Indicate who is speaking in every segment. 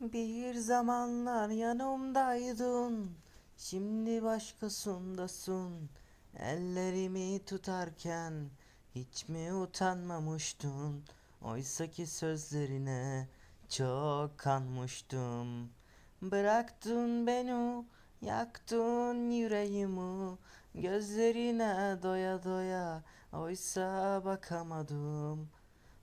Speaker 1: Bir zamanlar yanımdaydın, şimdi başkasındasın. Ellerimi tutarken hiç mi utanmamıştın? Oysaki sözlerine çok kanmıştım. Bıraktın beni, yaktın yüreğimi. Gözlerine doya doya, oysa bakamadım.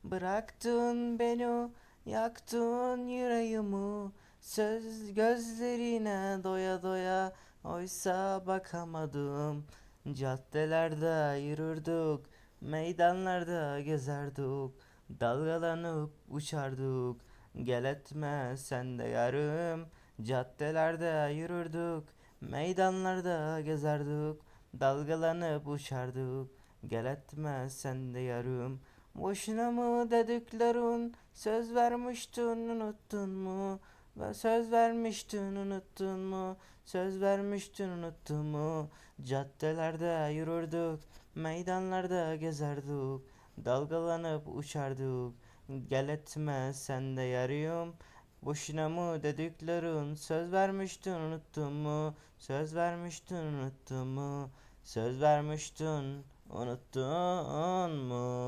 Speaker 1: Bıraktın beni, yaktın yüreğimi. Söz gözlerine doya doya, oysa bakamadım. Caddelerde yürürdük, meydanlarda gezerdik. Dalgalanıp uçardık, gel etme sen de yarım. Caddelerde yürürdük, meydanlarda gezerdik. Dalgalanıp uçardık, gel etme sen de yarım. Boşuna mı dediklerin söz vermiştin unuttun mu? Ve söz vermiştin unuttun mu? Söz vermiştin unuttun mu? Caddelerde yürürdük, meydanlarda gezerdik. Dalgalanıp uçardık. Gel etme sen de yarım. Boşuna mı dediklerin söz vermiştin unuttun mu? Söz vermiştin unuttun mu? Söz vermiştin unuttun mu?